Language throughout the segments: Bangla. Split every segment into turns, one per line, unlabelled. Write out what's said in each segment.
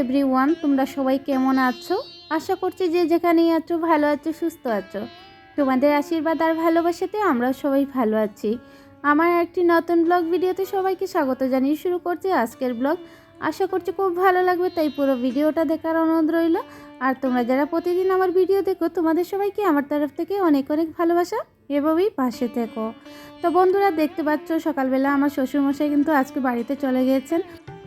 হ্যালো এভরিওয়ান তোমরা সবাই কেমন আছো? আশা করছি যে যেখানেই আছো, ভালো আছো, সুস্থ আছো। তোমাদের আশীর্বাদ আর ভালোবাসাতে আমরা সবাই ভালো আছি। আমার একটি নতুন ব্লগ ভিডিওতে সবাইকে স্বাগত জানিয়ে শুরু করছি আজকের ব্লগ আশা করছি খুব ভালো লাগবে, তাই পুরো ভিডিওটা দেখার অনুরোধ রইল। আর তোমরা যারা প্রতিদিন আমার ভিডিও দেখো, তোমাদের সবাইকে আমার তরফ থেকে অনেক অনেক ভালোবাসা। এভাবেই পাশে থেকো। তো বন্ধুরা, দেখতে পাচ্ছ, সকালবেলা আমার শ্বশুরমশাই কিন্তু আজকে বাড়িতে চলে গিয়েছেন।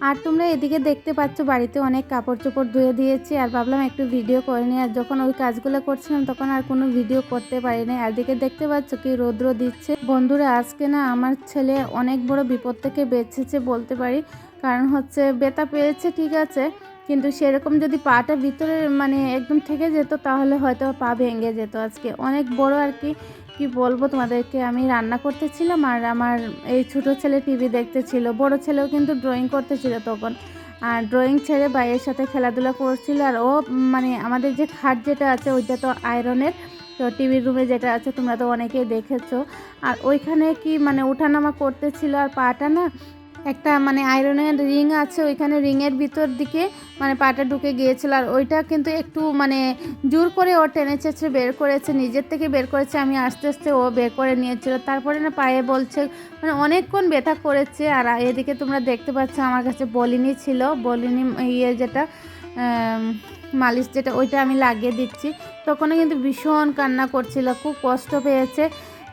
আর তোমরা এদিকে দেখতে পাচ্ছ বাড়িতে অনেক কাপড় চোপড় ধুয়ে দিয়েছি আর ভাবলাম একটু ভিডিও করে নিই। আর যখন ওই কাজগুলো করছিলাম, তখন আর কোনো ভিডিও করতে পারিনি। আর দিকে দেখতে পাচ্ছ কি রৌদ্র দিচ্ছে। বন্ধুরা, আজকে না আমার ছেলে অনেক বড় বিপদ থেকে বেঁচেছে বলতে পারি। কারণ হচ্ছে বেতা পেয়েছে, ঠিক আছে। কিন্তু সেরকম যদি পাটা ভিতরে মানে একদম থেকে যেত, তাহলে হয়তো পা ভেঙে যেত আজকে। অনেক বড় আর কি কি বলব তোমাদেরকে? আমি রান্না করতেছিলাম আর আমার এই ছোট ছেলে টিভি দেখতেছিল। বড় ছেলেও কিন্তু ড্রয়িং করতেছিল তখন। আর ড্রয়িং ছেড়ে বাইয়ের সাথে খেলাধুলা করছিল। আর ও মানে আমাদের যে খাট যেটা আছে, ওইটা তো আয়রনের তো টিভির রুমে যেটা আছে, তোমরা তো অনেকেই দেখেছ। আর ওইখানে কি মানে ওঠানামা করতেছিল আর পাটা না একটা মানে আয়রনের রিং আছে, ওইখানে রিংয়ের ভিতর দিকে মানে পাটা ঢুকে গিয়েছিল। আর ওইটা কিন্তু একটু মানে জোর করে ও টেনে চেঁচড়ে বের করেছে, নিজের থেকে বের করেছে, আমি আস্তে আস্তে ও বের করে নিয়েছিল। তারপরে না পায়ে বলছে মানে অনেকক্ষণ ব্যথা করেছে। আর এদিকে তোমরা দেখতে পাচ্ছ, আমার কাছে বলিনি ছিল, বলিনি ইয়ে যেটা মালিশ যেটা, ওইটা আমি লাগিয়ে দিচ্ছি। তখনও কিন্তু ভীষণ কান্না করছিল, খুব কষ্ট পেয়েছে।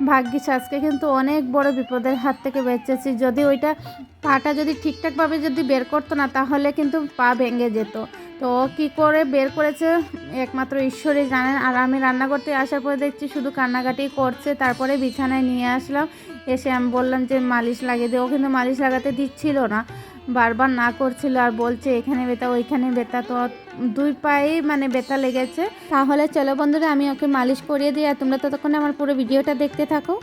ভাগ্যিস, আজকে কিন্তু অনেক বড় বিপদের হাত থেকে বেঁচেছি। যদি ওইটা পাটা যদি ঠিকঠাকভাবে যদি বের করতো না, তাহলে কিন্তু পা ভেঙে যেত। তো কী করে বের করেছে? একমাত্র ঈশ্বরই জানেন। আর আমি রান্না করতে আসার পরে দেখছি শুধু কান্নাকাটি করছে। তারপরে বিছানায় নিয়ে আসলাম। এসে আমি বললাম যে, মালিশ লাগিয়ে দে। ও কিন্তু মালিশ লাগাতে দিচ্ছিল না। বারবার না করছিল আর বলছে, এখানে বেতা, ওইখানে বেতা। তো দুই পায়ে মানে বেতা লেগেছে। তাহলে চলো বন্ধুরা, আমি ওকে মালিশ করিয়ে দিই আর তোমরা ততক্ষণে আমার পুরো ভিডিওটা দেখতে থাকো।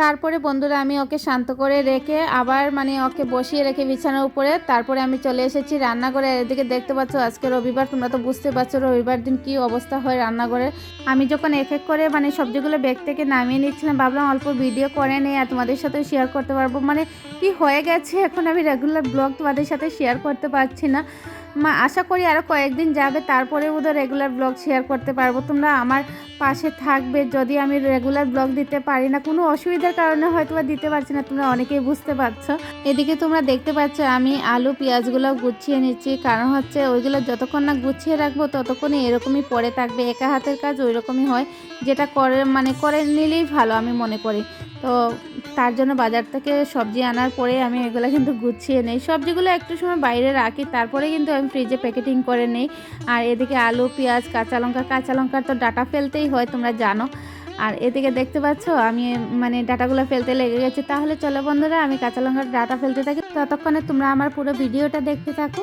তারপরে বন্ধুরা আমি ওকে শান্ত করে রেখে আবার মানে ওকে বসিয়ে রেখে বিছানার উপরে, তারপরে আমি চলে এসেছি রান্নাঘরে। এদিকে দেখতে পাচ্ছ, আজকে রবিবার, তোমরা তো বুঝতে পারছ রবিবার দিন কি অবস্থা হয় রান্নাঘরে। আমি যখন এক এক করে মানে সবজিগুলো ব্যাগ থেকে নামিয়ে নিচ্ছিলাম, ভাবলাম অল্প ভিডিও করে নেই আর তোমাদের সাথে শেয়ার করতে পারব। মানে কি হয়ে গেছে? এখন আমি রেগুলার ব্লগ তোমাদের সাথে শেয়ার করতে পারছি না। মা, আশা করি আরও কয়েকদিন যাবে, তারপরে বোধহয় রেগুলার ব্লগ শেয়ার করতে পারব। তোমরা আমার পাশে থাকবে, যদি আমি রেগুলার ব্লগ দিতে পারি না, কোনো অসুবিধার কারণে হয়তো বা দিতে পারছি না, তোমরা অনেকেই বুঝতে পারছ। এদিকে তোমরা দেখতে পাচ্ছ, আমি আলু পেঁয়াজগুলো গুছিয়ে নিচ্ছি, কারণ হচ্ছে ওইগুলো যতক্ষণ না গুছিয়ে রাখব ততক্ষণই এরকমই পড়ে থাকবে। একা হাতের কাজ ওই রকমই হয়, যেটা করে মানে করে নিলেই ভালো, আমি মনে করি। তো তার জন্য বাজার থেকে সবজি আনার পরে আমি এগুলো কিন্তু গুছিয়ে নেই। সবজিগুলো একটু সময় বাইরে রাখি, তারপরে কিন্তু আমি ফ্রিজে প্যাকেটিং করে নেই। আর এদিকে আলু, পেঁয়াজ, কাঁচা লঙ্কা, কাঁচা লঙ্কার তো ডাটা ফেলতেই হয়, তোমরা জানো। আর এদিকে দেখতে পাচ্ছ, আমি মানে ডাটাগুলো ফেলতে লেগে গেছে। তাহলে চলো বন্ধুরা, আমি কাঁচা লঙ্কার ডাটা ফেলতে থাকি। ততক্ষণে তোমরা আমার পুরো ভিডিওটা দেখতে থাকো।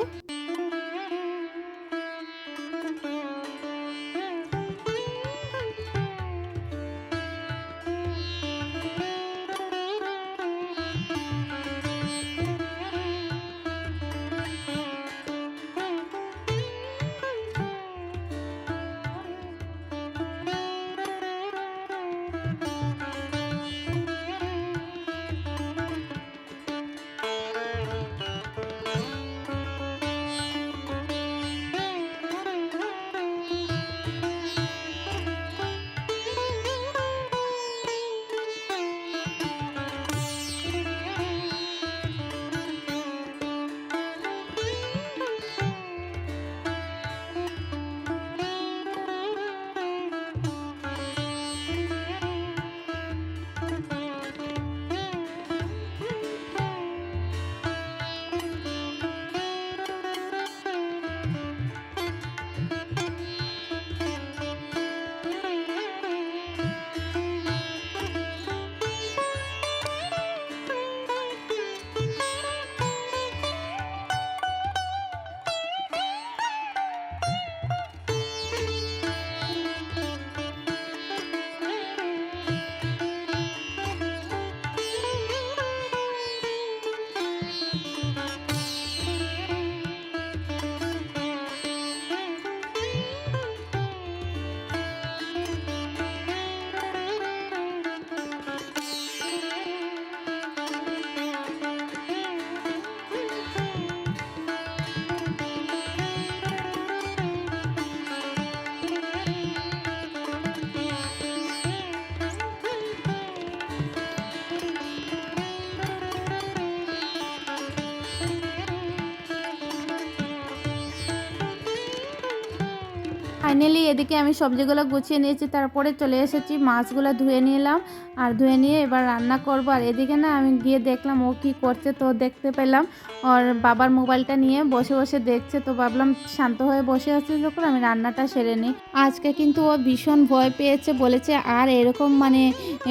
ফাইনালি এদিকে আমি সবজিগুলো গুছিয়ে নিয়েছি, তারপরে চলে এসেছি, মাছগুলো ধুয়ে নিলাম, আর ধুয়ে নিয়ে এবার রান্না করব। আর এদিকে না আমি গিয়ে দেখলাম ও কি করছে তো দেখতে পেলাম, ওর বাবার মোবাইলটা নিয়ে বসে বসে দেখছে, তো ভাবলাম শান্ত হয়ে বসে আছে যখন, আমি রান্নাটা সেরে নিই। আজকে কিন্তু ও ভীষণ ভয় পেয়েছে, বলেছে আর এরকম মানে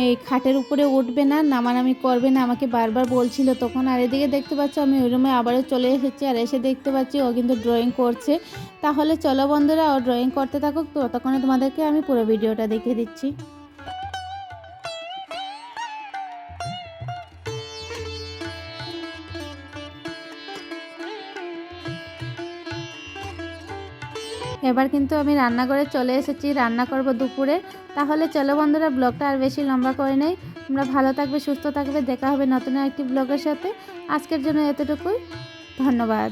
এই খাটের উপরে উঠবে না, নামানামি করবে না, আমাকে বারবার বলছিল তখন। আর এদিকে দেখতে পাচ্ছ, আমি ওই রুমে আবারও চলে এসেছি, আর এসে দেখতে পাচ্ছি ও কিন্তু ড্রয়িং করছে। তাহলে চলো বন্ধুরা, ও ড্রয়িং করতে থাকুক তো ততক্ষণে তোমাদেরকে আমি পুরো ভিডিওটা দেখিয়ে দিচ্ছি। এবার কিন্তু আমি রান্নাঘরে চলে এসেছি, রান্না করব দুপুরে। তাহলে চলো বন্ধুরা, ব্লগটা আর বেশি লম্বা করে নেই। তোমরা ভালো থাকবে, সুস্থ থাকবে। দেখা হবে নতুন একটি ব্লগের সাথে। আজকের জন্য এতটুকুই। ধন্যবাদ।